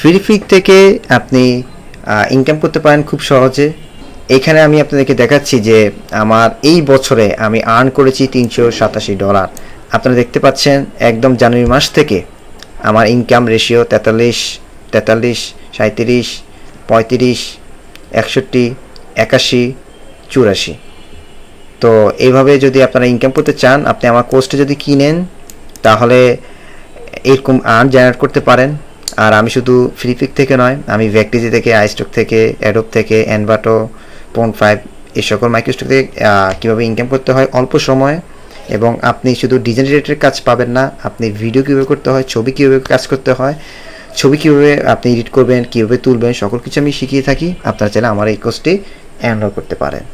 ফিলিপিক থেকে আপনি ইনকাম করতে পারেন খুব সহজে। এখানে আমি আপনাদেরকে দেখাচ্ছি যে আমার এই বছরে আমি আর্ন করেছি তিনশো সাতাশি ডলার আপনারা দেখতে পাচ্ছেন, একদম জানুয়ারি মাস থেকে আমার ইনকাম রেশিও তেতাল্লিশ তেতাল্লিশ সাঁত্রিশ পঁয়ত্রিশ, একষট্টি, একাশি, চুরাশি। তো এইভাবে যদি আপনারা ইনকাম করতে চান, আপনি আমার কোর্সটা যদি কিনেন, তাহলে এরকম আর্ন জেনারেট করতে পারেন। আর আমি শুধু ফ্রিপিক থেকে নয়, আমি ভ্যাকটিজি থেকে আইস্টক থেকে অ্যাডোপ থেকে অ্যানবাটো পন ফাইভ এই সকল মাইক্রোস্টক থেকে কীভাবে ইনকাম করতে হয় অল্প সময়ে। এবং আপনি শুধু ডিজাইন কাজ পাবেন না, আপনি ভিডিও কীভাবে করতে হয়, ছবি কীভাবে কাজ করতে হয়, ছবি কীভাবে আপনি এডিট করবেন, কীভাবে তুলবেন, সকল কিছু আমি শিখিয়ে থাকি। আপনারা চাইলে আমার এই কোর্সটি এনরোল করতে পারেন।